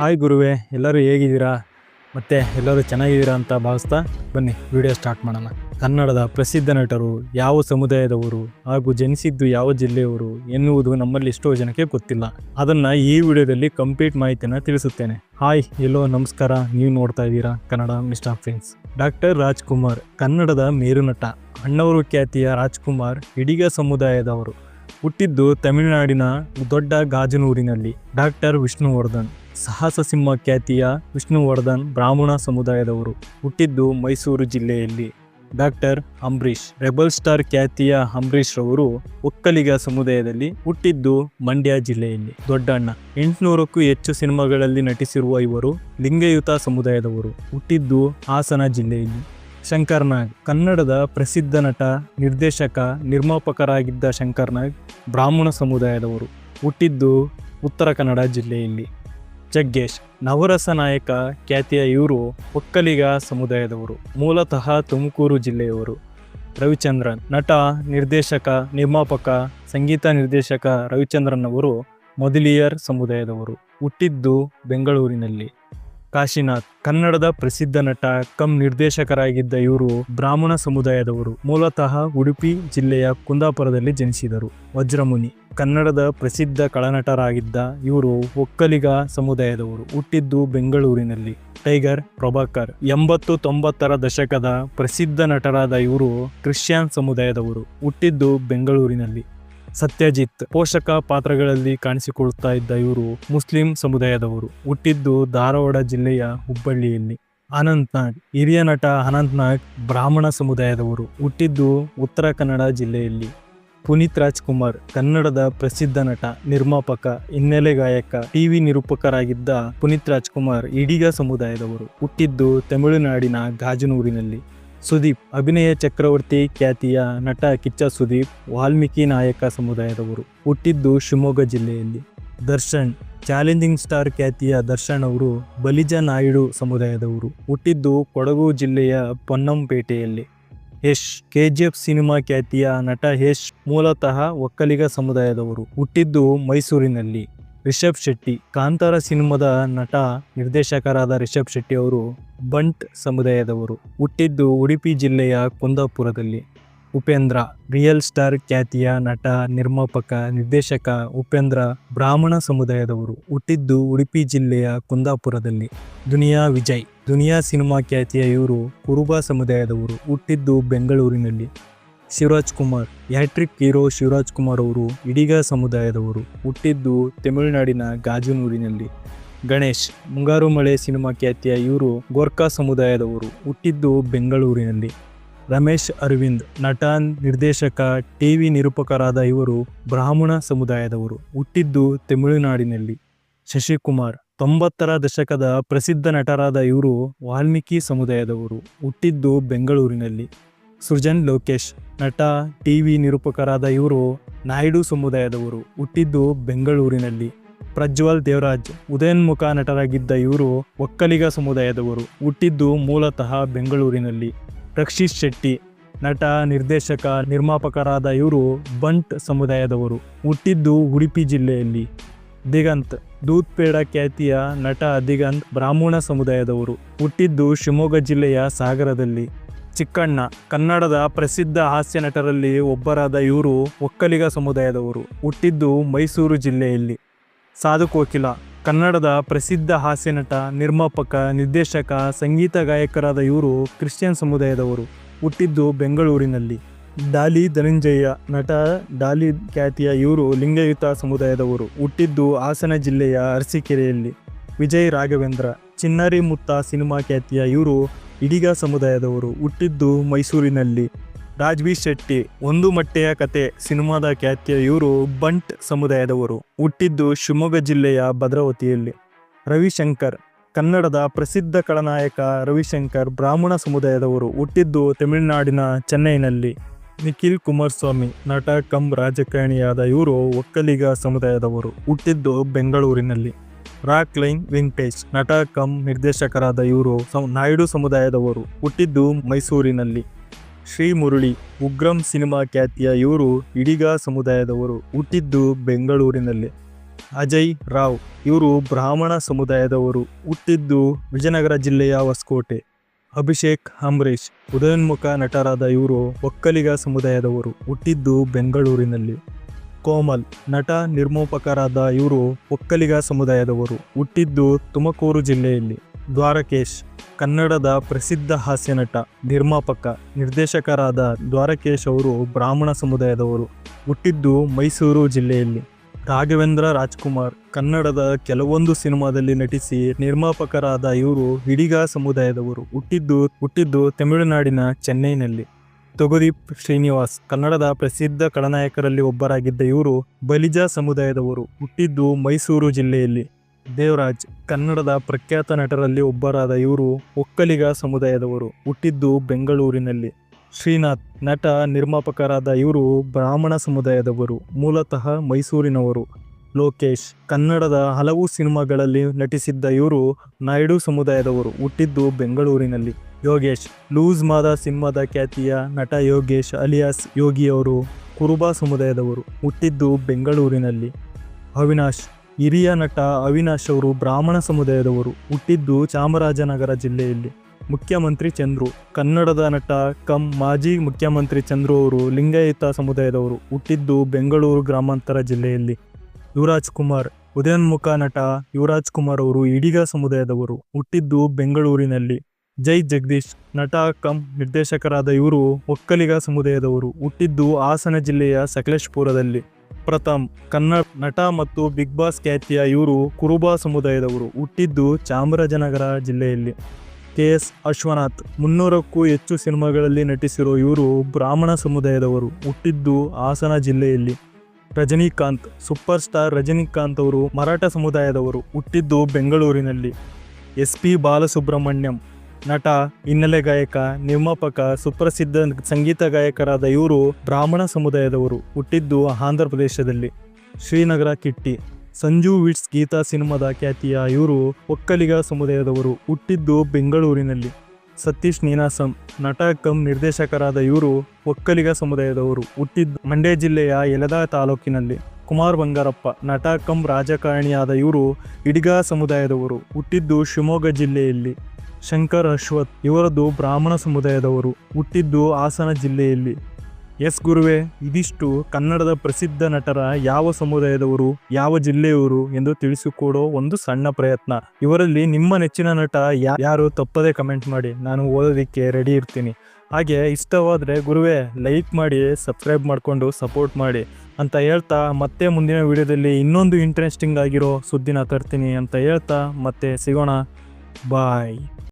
Hi ಗುರುವೆ, ಎಲ್ಲರೂ ಹೇಗಿದ್ದೀರಾ? ಮತ್ತು ಎಲ್ಲರೂ ಚೆನ್ನಾಗಿದ್ದೀರಾ ಅಂತ ಭಾವಿಸ್ತಾ ಬನ್ನಿ ವಿಡಿಯೋ ಸ್ಟಾರ್ಟ್ ಮಾಡೋಣ. ಕನ್ನಡದ ಪ್ರಸಿದ್ಧ ನಟರು ಯಾವ ಸಮುದಾಯದವರು ಹಾಗೂ ಜನಿಸಿದ್ದು ಯಾವ ಜಿಲ್ಲೆಯವರು ಎನ್ನುವುದು ನಮ್ಮಲ್ಲಿ ಎಷ್ಟೋ ಜನಕ್ಕೆ ಗೊತ್ತಿಲ್ಲ. ಅದನ್ನು ಈ ವಿಡಿಯೋದಲ್ಲಿ ಕಂಪ್ಲೀಟ್ ಮಾಹಿತಿಯನ್ನು ತಿಳಿಸುತ್ತೇನೆ. ಹಾಯ್ ಎಲ್ಲೋ ನಮಸ್ಕಾರ, ನೀವು ನೋಡ್ತಾ ಇದ್ದೀರಾ Kannada mister friends doctor Rajkumar, ಕನ್ನಡದ ಮೇರುನಟ ಅಣ್ಣವರು ಖ್ಯಾತಿಯ ರಾಜ್ಕುಮಾರ್ ಇಡೀಗ ಸಮುದಾಯದವರು. ಹುಟ್ಟಿದ್ದು ತಮಿಳುನಾಡಿನ ದೊಡ್ಡ ಗಾಜನೂರಿನಲ್ಲಿ. ಡಾಕ್ಟರ್ ವಿಷ್ಣುವರ್ಧನ್. ಸಾಹಸ ಸಿಂಹ ಖ್ಯಾತಿಯ ವಿಷ್ಣುವರ್ಧನ್ ಬ್ರಾಹ್ಮಣ ಸಮುದಾಯದವರು ಹುಟ್ಟಿದ್ದು ಮೈಸೂರು ಜಿಲ್ಲೆಯಲ್ಲಿ. ಡಾಕ್ಟರ್ ಅಂಬರೀಷ್, ರೆಬಲ್ ಸ್ಟಾರ್ ಖ್ಯಾತಿಯ ಅಂಬರೀಷ್ ರವರು ಒಕ್ಕಲಿಗ ಸಮುದಾಯದಲ್ಲಿ ಹುಟ್ಟಿದ್ದು ಮಂಡ್ಯ ಜಿಲ್ಲೆಯಲ್ಲಿ. ದೊಡ್ಡಣ್ಣ, ಎಂಟುನೂರಕ್ಕೂ ಹೆಚ್ಚು ಸಿನಿಮಾಗಳಲ್ಲಿ ನಟಿಸಿರುವ ಇವರು ಲಿಂಗಯುತ ಸಮುದಾಯದವರು, ಹುಟ್ಟಿದ್ದು ಹಾಸನ ಜಿಲ್ಲೆಯಲ್ಲಿ. ಶಂಕರ್ನಾಗ್, ಕನ್ನಡದ ಪ್ರಸಿದ್ಧ ನಟ, ನಿರ್ದೇಶಕ, ನಿರ್ಮಾಪಕರಾಗಿದ್ದ ಶಂಕರ್ನಾಗ್ ಬ್ರಾಹ್ಮಣ ಸಮುದಾಯದವರು ಹುಟ್ಟಿದ್ದು ಉತ್ತರ ಕನ್ನಡ ಜಿಲ್ಲೆಯಲ್ಲಿ. ಜಗ್ಗೇಶ್, ನವರಸ ನಾಯಕ ಖ್ಯಾತಿಯ ಇವರು ಒಕ್ಕಲಿಗ ಸಮುದಾಯದವರು, ಮೂಲತಃ ತುಮಕೂರು ಜಿಲ್ಲೆಯವರು. ರವಿಚಂದ್ರನ್, ನಟ, ನಿರ್ದೇಶಕ, ನಿರ್ಮಾಪಕ, ಸಂಗೀತ ನಿರ್ದೇಶಕ ರವಿಚಂದ್ರನ್ ಅವರು ಮೊದಲಿಯರ್ ಸಮುದಾಯದವರು, ಹುಟ್ಟಿದ್ದು ಬೆಂಗಳೂರಿನಲ್ಲಿ. ಕಾಶಿನಾಥ್, ಕನ್ನಡದ ಪ್ರಸಿದ್ಧ ನಟ, ಕಮ್ ನಿರ್ದೇಶಕರಾಗಿದ್ದ ಇವರು ಬ್ರಾಹ್ಮಣ ಸಮುದಾಯದವರು. ಮೂಲತಃ ಉಡುಪಿ ಜಿಲ್ಲೆಯ ಕುಂದಾಪುರದಲ್ಲಿ ಜನಿಸಿದರು. ವಜ್ರಮುನಿ, ಕನ್ನಡದ ಪ್ರಸಿದ್ಧ ಕಳನಟರಾಗಿದ್ದ ಇವರು ಒಕ್ಕಲಿಗ ಸಮುದಾಯದವರು. ಹುಟ್ಟಿದ್ದು ಬೆಂಗಳೂರಿನಲ್ಲಿ. ಟೈಗರ್ ಪ್ರಭಾಕರ್ ಎಂಬತ್ತು ತೊಂಬತ್ತರ ದಶಕದ ಪ್ರಸಿದ್ಧ ನಟರಾದ ಇವರು ಕ್ರಿಶ್ಚಿಯನ್ ಸಮುದಾಯದವರು. ಹುಟ್ಟಿದ್ದು ಬೆಂಗಳೂರಿನಲ್ಲಿ. ಸತ್ಯಜಿತ್ ಪೋಷಕ ಪಾತ್ರಗಳಲ್ಲಿ ಕಾಣಿಸಿಕೊಳ್ಳುತ್ತಾ ಇದ್ದ ಇವರು ಮುಸ್ಲಿಂ ಸಮುದಾಯದವರು. ಹುಟ್ಟಿದ್ದು ಧಾರವಾಡ ಜಿಲ್ಲೆಯ ಹುಬ್ಬಳ್ಳಿಯಲ್ಲಿ. ಅನಂತ್ನಾಗ್, ಹಿರಿಯ ನಟ ಅನಂತ್ನಾಗ್ ಬ್ರಾಹ್ಮಣ ಸಮುದಾಯದವರು. ಹುಟ್ಟಿದ್ದು ಉತ್ತರ ಕನ್ನಡ ಜಿಲ್ಲೆಯಲ್ಲಿ. ಪುನೀತ್ ರಾಜ್ಕುಮಾರ್ ಕನ್ನಡದ ಪ್ರಸಿದ್ಧ ನಟ, ನಿರ್ಮಾಪಕ, ಹಿನ್ನೆಲೆ ಗಾಯಕ, ಟಿವಿ ನಿರೂಪಕರಾಗಿದ್ದ ಪುನೀತ್ ರಾಜ್ಕುಮಾರ್ ಇಡಿಗ ಸಮುದಾಯದವರು. ಹುಟ್ಟಿದ್ದು ತಮಿಳುನಾಡಿನ ಗಾಜನೂರಿನಲ್ಲಿ. ಸುದೀಪ್, ಅಭಿನಯ ಚಕ್ರವರ್ತಿ ಖ್ಯಾತಿಯ ನಟ ಕಿಚ್ಚ ಸುದೀಪ್, ವಾಲ್ಮೀಕಿ ನಾಯಕ ಸಮುದಾಯದವರು. ಹುಟ್ಟಿದ್ದು ಶಿವಮೊಗ್ಗ ಜಿಲ್ಲೆಯಲ್ಲಿ. ದರ್ಶನ್, ಚಾಲೆಂಜಿಂಗ್ ಸ್ಟಾರ್ ಖ್ಯಾತಿಯ ದರ್ಶನ್ ಅವರು ಬಲಿಜ ನಾಯ್ಡು ಸಮುದಾಯದವರು. ಹುಟ್ಟಿದ್ದು ಕೊಡಗು ಜಿಲ್ಲೆಯ ಪೊನ್ನಂಪೇಟೆಯಲ್ಲಿ. Yash K G F cinema ಖ್ಯಾತಿಯ ನಟ ಯಶ್ ಮೂಲತಃ ಒಕ್ಕಲಿಗ ಸಮುದಾಯದವರು. ಹುಟ್ಟಿದ್ದು ಮೈಸೂರಿನಲ್ಲಿ. ರಿಷಬ್ ಶೆಟ್ಟಿ. ಕಾಂತಾರ ಸಿನಿಮಾದ ನಟ, ನಿರ್ದೇಶಕರಾದ ರಿಷಬ್ ಶೆಟ್ಟಿ ಅವರು ಬಂಟ್ ಸಮುದಾಯದವರು. ಹುಟ್ಟಿದ್ದು ಉಡುಪಿ ಜಿಲ್ಲೆಯ ಕುಂದಾಪುರದಲ್ಲಿ. ಉಪೇಂದ್ರ, ರಿಯಲ್ ಸ್ಟಾರ್ ಖ್ಯಾತಿಯ ನಟ, ನಿರ್ಮಾಪಕ, ನಿರ್ದೇಶಕ ಉಪೇಂದ್ರ ಬ್ರಾಹ್ಮಣ ಸಮುದಾಯದವರು. ಹುಟ್ಟಿದ್ದು ಉಡುಪಿ ಜಿಲ್ಲೆಯ ಕುಂದಾಪುರದಲ್ಲಿ. ದುನಿಯಾ ವಿಜಯ್, ದುನಿಯಾ ಸಿನಿಮಾ ಖ್ಯಾತಿಯ ಇವರು ಕುರುಬ ಸಮುದಾಯದವರು. ಹುಟ್ಟಿದ್ದು ಬೆಂಗಳೂರಿನಲ್ಲಿ. ಶಿವರಾಜ್ ಕುಮಾರ್ ಹ್ಯಾಟ್ರಿಕ್ ಹೀರೋ ಶಿವರಾಜ್ ಕುಮಾರ್ ಅವರು ಇಡಿಗ ಸಮುದಾಯದವರು. ಹುಟ್ಟಿದ್ದು ತಮಿಳುನಾಡಿನ ಗಾಜನೂರಿನಲ್ಲಿ. ಗಣೇಶ್ ಮುಂಗಾರು ಮಳೆ ಸಿನಿಮಾ ಖ್ಯಾತಿಯ ಇವರು ಗೋರ್ಖಾ ಸಮುದಾಯದವರು. ಹುಟ್ಟಿದ್ದು ಬೆಂಗಳೂರಿನಲ್ಲಿ. ರಮೇಶ್ ಅರವಿಂದ್ ನಟ ನಿರ್ದೇಶಕ ಟಿ ವಿ ನಿರೂಪಕರಾದ ಇವರು ಬ್ರಾಹ್ಮಣ ಸಮುದಾಯದವರು. ಹುಟ್ಟಿದ್ದು ತಮಿಳುನಾಡಿನಲ್ಲಿ. ಶಶಿಕುಮಾರ್, ತೊಂಬತ್ತರ ದಶಕದ ಪ್ರಸಿದ್ಧ ನಟರಾದ ಇವರು ವಾಲ್ಮೀಕಿ ಸಮುದಾಯದವರು. ಹುಟ್ಟಿದ್ದು ಬೆಂಗಳೂರಿನಲ್ಲಿ. ಸೃಜನ್ ಲೋಕೇಶ್, ನಟ, ಟಿವಿ ನಿರೂಪಕರಾದ ಇವರು ನಾಯ್ಡು ಸಮುದಾಯದವರು, ಹುಟ್ಟಿದ್ದು ಬೆಂಗಳೂರಿನಲ್ಲಿ. ಪ್ರಜ್ವಲ್ ದೇವರಾಜ್, ಉದಯನ್ಮುಖ ನಟರಾಗಿದ್ದ ಇವರು ಒಕ್ಕಲಿಗ ಸಮುದಾಯದವರು, ಹುಟ್ಟಿದ್ದು ಮೂಲತಃ ಬೆಂಗಳೂರಿನಲ್ಲಿ. ರಕ್ಷಿತ್ ಶೆಟ್ಟಿ, ನಟ, ನಿರ್ದೇಶಕ, ನಿರ್ಮಾಪಕರಾದ ಇವರು ಬಂಟ್ ಸಮುದಾಯದವರು, ಹುಟ್ಟಿದ್ದು ಉಡುಪಿ ಜಿಲ್ಲೆಯಲ್ಲಿ. ದಿಗಂತ್, ದೂತ್ಪೇಡ ಖ್ಯಾತಿಯ ನಟ ದಿಗಂತ್ ಬ್ರಾಹ್ಮಣ ಸಮುದಾಯದವರು, ಹುಟ್ಟಿದ್ದು ಶಿವಮೊಗ್ಗ ಜಿಲ್ಲೆಯ ಸಾಗರದಲ್ಲಿ. ಚಿಕ್ಕಣ್ಣ, ಕನ್ನಡದ ಪ್ರಸಿದ್ಧ ಹಾಸ್ಯ ನಟರಲ್ಲಿ ಒಬ್ಬರಾದ ಇವರು ಒಕ್ಕಲಿಗ ಸಮುದಾಯದವರು, ಹುಟ್ಟಿದ್ದು ಮೈಸೂರು ಜಿಲ್ಲೆಯಲ್ಲಿ. ಸಾಧು ಕೋಕಿಲ, ಕನ್ನಡದ ಪ್ರಸಿದ್ಧ ಹಾಸ್ಯ ನಟ, ನಿರ್ಮಾಪಕ, ನಿರ್ದೇಶಕ, ಸಂಗೀತ ಗಾಯಕರಾದ ಇವರು ಕ್ರಿಶ್ಚಿಯನ್ ಸಮುದಾಯದವರು, ಹುಟ್ಟಿದ್ದು ಬೆಂಗಳೂರಿನಲ್ಲಿ. ಡಾಲಿ ಧನಂಜಯ ನಟ, ಡಾಲಿ ಖ್ಯಾತಿಯ ಇವರು ಲಿಂಗಯುತ ಸಮುದಾಯದವರು, ಹುಟ್ಟಿದ್ದು ಹಾಸನ ಜಿಲ್ಲೆಯ ಅರಸೀಕೆರೆಯಲ್ಲಿ. ವಿಜಯ್ ರಾಘವೇಂದ್ರ ಚಿನ್ನರಿ ಮುತ್ತ ಸಿನಿಮಾ ಖ್ಯಾತಿಯ ಇವರು ಇಡೀಗ ಸಮುದಾಯದವರು ಹುಟ್ಟಿದ್ದು ಮೈಸೂರಿನಲ್ಲಿ. ರಾಜ್ವೀ ಶೆಟ್ಟಿ, ಒಂದು ಮಟ್ಟೆಯ ಕತೆ ಸಿನಿಮಾದ ಖ್ಯಾತಿಯ ಇವರು ಬಂಟ್ ಸಮುದಾಯದವರು. ಹುಟ್ಟಿದ್ದು ಶಿವಮೊಗ್ಗ ಜಿಲ್ಲೆಯ ಭದ್ರಾವತಿಯಲ್ಲಿ. ರವಿಶಂಕರ್, ಕನ್ನಡದ ಪ್ರಸಿದ್ಧ ಕಳನಾಯಕ ರವಿಶಂಕರ್ ಬ್ರಾಹ್ಮಣ ಸಮುದಾಯದವರು ಹುಟ್ಟಿದ್ದು ತಮಿಳುನಾಡಿನ ಚೆನ್ನೈನಲ್ಲಿ. ನಿಖಿಲ್ ಕುಮಾರಸ್ವಾಮಿ, ನಟ ಕಂ ರಾಜಕಾರಣಿಯಾದ ಇವರು ಒಕ್ಕಲಿಗ ಸಮುದಾಯದವರು, ಹುಟ್ಟಿದ್ದು ಬೆಂಗಳೂರಿನಲ್ಲಿ. ರಾಕ್ ಲೈನ್ ವೆಂಕಟೇಶ್ ನಟ ಕಂ ನಿರ್ದೇಶಕರಾದ ಇವರು ನಾಯ್ಡು ಸಮುದಾಯದವರು ಹುಟ್ಟಿದ್ದು ಮೈಸೂರಿನಲ್ಲಿ. ಶ್ರೀ ಮುರುಳಿ, ಉಗ್ರಂ ಸಿನಿಮಾ ಖ್ಯಾತಿಯ ಇವರು ಇಡಿಗ ಸಮುದಾಯದವರು ಹುಟ್ಟಿದ್ದು ಬೆಂಗಳೂರಿನಲ್ಲಿ. ಅಜಯ್ ರಾವ್, ಇವರು ಬ್ರಾಹ್ಮಣ ಸಮುದಾಯದವರು ಹುಟ್ಟಿದ್ದು ವಿಜಯನಗರ ಜಿಲ್ಲೆಯ ಹೊಸಕೋಟೆ. ಅಭಿಷೇಕ್ ಅಂಬರೀಶ್ ಉದಯೋನ್ಮುಖ ನಟರಾದ ಇವರು ಒಕ್ಕಲಿಗ ಸಮುದಾಯದವರು ಹುಟ್ಟಿದ್ದು ಬೆಂಗಳೂರಿನಲ್ಲಿ. ಕೋಮಲ್, ನಟ, ನಿರ್ಮಾಪಕರಾದ ಇವರು ಒಕ್ಕಲಿಗ ಸಮುದಾಯದವರು. ಹುಟ್ಟಿದ್ದು ತುಮಕೂರು ಜಿಲ್ಲೆಯಲ್ಲಿ. ದ್ವಾರಕೇಶ್, ಕನ್ನಡದ ಪ್ರಸಿದ್ಧ ಹಾಸ್ಯ ನಟ, ನಿರ್ಮಾಪಕ, ನಿರ್ದೇಶಕರಾದ ದ್ವಾರಕೇಶ್ ಅವರು ಬ್ರಾಹ್ಮಣ ಸಮುದಾಯದವರು. ಹುಟ್ಟಿದ್ದು ಮೈಸೂರು ಜಿಲ್ಲೆಯಲ್ಲಿ. ರಾಘವೇಂದ್ರ ರಾಜ್ಕುಮಾರ್, ಕನ್ನಡದ ಕೆಲವೊಂದು ಸಿನಿಮಾದಲ್ಲಿ ನಟಿಸಿ ನಿರ್ಮಾಪಕರಾದ ಇವರು ಹಿಡಿಗ ಸಮುದಾಯದವರು. ಹುಟ್ಟಿದ್ದು ಹುಟ್ಟಿದ್ದು ತಮಿಳುನಾಡಿನ ಚೆನ್ನೈನಲ್ಲಿ. ತೊಗದೀಪ್ ಶ್ರೀನಿವಾಸ್, ಕನ್ನಡದ ಪ್ರಸಿದ್ಧ ಖಳನಾಯಕರಲ್ಲಿ ಒಬ್ಬರಾಗಿದ್ದ ಇವರು ಬಲಿಜ ಸಮುದಾಯದವರು, ಹುಟ್ಟಿದ್ದು ಮೈಸೂರು ಜಿಲ್ಲೆಯಲ್ಲಿ. ದೇವರಾಜ್, ಕನ್ನಡದ ಪ್ರಖ್ಯಾತ ನಟರಲ್ಲಿ ಒಬ್ಬರಾದ ಇವರು ಒಕ್ಕಲಿಗ ಸಮುದಾಯದವರು, ಹುಟ್ಟಿದ್ದು ಬೆಂಗಳೂರಿನಲ್ಲಿ. ಶ್ರೀನಾಥ್, ನಟ ನಿರ್ಮಾಪಕರಾದ ಇವರು ಬ್ರಾಹ್ಮಣ ಸಮುದಾಯದವರು, ಮೂಲತಃ ಮೈಸೂರಿನವರು. ಲೋಕೇಶ್ ಕನ್ನಡದ ಹಲವು ಸಿನಿಮಾಗಳಲ್ಲಿ ನಟಿಸಿದ್ದ ಇವರು ನಾಯ್ಡು ಸಮುದಾಯದವರು, ಹುಟ್ಟಿದ್ದು ಬೆಂಗಳೂರಿನಲ್ಲಿ. ಯೋಗೇಶ್, ಲೂಸ್ ಮಾದ ಸಿನಿಮಾದ ಖ್ಯಾತಿಯ ನಟ ಯೋಗೇಶ್ ಅಲಿಯಾಸ್ ಯೋಗಿಯವರು ಕುರುಬ ಸಮುದಾಯದವರು, ಹುಟ್ಟಿದ್ದು ಬೆಂಗಳೂರಿನಲ್ಲಿ. ಅವಿನಾಶ್, ಹಿರಿಯ ನಟ ಅವಿನಾಶ್ ಅವರು ಬ್ರಾಹ್ಮಣ ಸಮುದಾಯದವರು, ಹುಟ್ಟಿದ್ದು ಚಾಮರಾಜನಗರ ಜಿಲ್ಲೆಯಲ್ಲಿ. ಮುಖ್ಯಮಂತ್ರಿ ಚಂದ್ರು, ಕನ್ನಡದ ನಟ ಕಂ ಮಾಜಿ ಮುಖ್ಯಮಂತ್ರಿ ಚಂದ್ರು ಅವರು ಲಿಂಗಾಯತ ಸಮುದಾಯದವರು, ಹುಟ್ಟಿದ್ದು ಬೆಂಗಳೂರು ಗ್ರಾಮಾಂತರ ಜಿಲ್ಲೆಯಲ್ಲಿ. ಯುವರಾಜ್ ಕುಮಾರ್ ಉದಯೋನ್ಮುಖ ನಟ ಯುವರಾಜ್ ಕುಮಾರ್ ಅವರು ಇಡಿಗ ಸಮುದಾಯದವರು ಹುಟ್ಟಿದ್ದು ಬೆಂಗಳೂರಿನಲ್ಲಿ. ಜೈ ಜಗದೀಶ್, ನಟ ಕಂ ನಿರ್ದೇಶಕರಾದ ಇವರು ಒಕ್ಕಲಿಗ ಸಮುದಾಯದವರು ಹುಟ್ಟಿದ್ದು ಹಾಸನ ಜಿಲ್ಲೆಯ ಸಕಲೇಶ್ಪುರದಲ್ಲಿ. ಪ್ರಥಮ್, ಕನ್ನಡ ನಟ ಮತ್ತು ಬಿಗ್ ಬಾಸ್ ಖ್ಯಾತಿಯ ಇವರು ಕುರುಬ ಸಮುದಾಯದವರು ಹುಟ್ಟಿದ್ದು ಚಾಮರಾಜನಗರ ಜಿಲ್ಲೆಯಲ್ಲಿ. ಕೆ ಎಸ್ ಅಶ್ವನಾಥ್, ಮುನ್ನೂರಕ್ಕೂ ಹೆಚ್ಚು ಸಿನಿಮಾಗಳಲ್ಲಿ ನಟಿಸಿರೋ ಇವರು ಬ್ರಾಹ್ಮಣ ಸಮುದಾಯದವರು ಹುಟ್ಟಿದ್ದು ಹಾಸನ ಜಿಲ್ಲೆಯಲ್ಲಿ. ರಜನಿಕಾಂತ್ ಸೂಪರ್ ಸ್ಟಾರ್ ರಜನಿಕಾಂತ್ ಅವರು ಮರಾಠ ಸಮುದಾಯದವರು ಹುಟ್ಟಿದ್ದು ಬೆಂಗಳೂರಿನಲ್ಲಿ. ಎಸ್ ಪಿ ಬಾಲಸುಬ್ರಹ್ಮಣ್ಯಂ, ನಟ, ಹಿನ್ನೆಲೆ ಗಾಯಕ, ನಿರ್ಮಾಪಕ, ಸುಪ್ರಸಿದ್ಧ ಸಂಗೀತ ಗಾಯಕರಾದ ಇವರು ಬ್ರಾಹ್ಮಣ ಸಮುದಾಯದವರು ಹುಟ್ಟಿದ್ದು ಆಂಧ್ರ ಪ್ರದೇಶದಲ್ಲಿ. ಶ್ರೀನಗರ ಕಿಟ್ಟಿ, ಸಂಜು ವಿಟ್ಸ್ ಗೀತಾ ಸಿನಿಮಾದ ಖ್ಯಾತಿಯ ಇವರು ಒಕ್ಕಲಿಗ ಸಮುದಾಯದವರು ಹುಟ್ಟಿದ್ದು ಬೆಂಗಳೂರಿನಲ್ಲಿ. ಸತೀಶ್ ನೀನಾಸಂ, ನಟ ಕಂ ನಿರ್ದೇಶಕರಾದ ಇವರು ಒಕ್ಕಲಿಗ ಸಮುದಾಯದವರು. ಹುಟ್ಟಿದ್ದು ಮಂಡ್ಯ ಜಿಲ್ಲೆಯ ಯಲದಾ ತಾಲೂಕಿನಲ್ಲಿ. ಕುಮಾರ್ ಬಂಗಾರಪ್ಪ, ನಟ ಕಂ ರಾಜಕಾರಣಿಯಾದ ಇವರು ಇಡಿಗ ಸಮುದಾಯದವರು. ಹುಟ್ಟಿದ್ದು ಶಿವಮೊಗ್ಗ ಜಿಲ್ಲೆಯಲ್ಲಿ. ಶಂಕರ್ ಅಶ್ವಥ್, ಇವರದ್ದು ಬ್ರಾಹ್ಮಣ ಸಮುದಾಯದವರು. ಹುಟ್ಟಿದ್ದು ಹಾಸನ ಜಿಲ್ಲೆಯಲ್ಲಿ. ಎಸ್ ಗುರುವೆ, ಇದಿಷ್ಟು ಕನ್ನಡದ ಪ್ರಸಿದ್ಧ ನಟರ ಯಾವ ಸಮುದಾಯದವರು, ಯಾವ ಜಿಲ್ಲೆಯವರು ಎಂದು ತಿಳಿಸಿಕೊಡೋ ಒಂದು ಸಣ್ಣ ಪ್ರಯತ್ನ. ಇವರಲ್ಲಿ ನಿಮ್ಮ ನೆಚ್ಚಿನ ನಟ ಯಾರು ತಪ್ಪದೇ ಕಮೆಂಟ್ ಮಾಡಿ, ನಾನು ಓದೋದಕ್ಕೆ ರೆಡಿ ಇರ್ತೀನಿ. ಹಾಗೆ ಇಷ್ಟವಾದರೆ ಗುರುವೆ, ಲೈಕ್ ಮಾಡಿ, ಸಬ್ಸ್ಕ್ರೈಬ್ ಮಾಡಿಕೊಂಡು ಸಪೋರ್ಟ್ ಮಾಡಿ ಅಂತ ಹೇಳ್ತಾ ಮತ್ತೆ ಮುಂದಿನ ವಿಡಿಯೋದಲ್ಲಿ ಇನ್ನೊಂದು ಇಂಟ್ರೆಸ್ಟಿಂಗ್ ಆಗಿರೋ ಸುದ್ದಿನ ತರ್ತೀನಿ ಅಂತ ಹೇಳ್ತಾ ಮತ್ತೆ ಸಿಗೋಣ. ಬಾಯ್.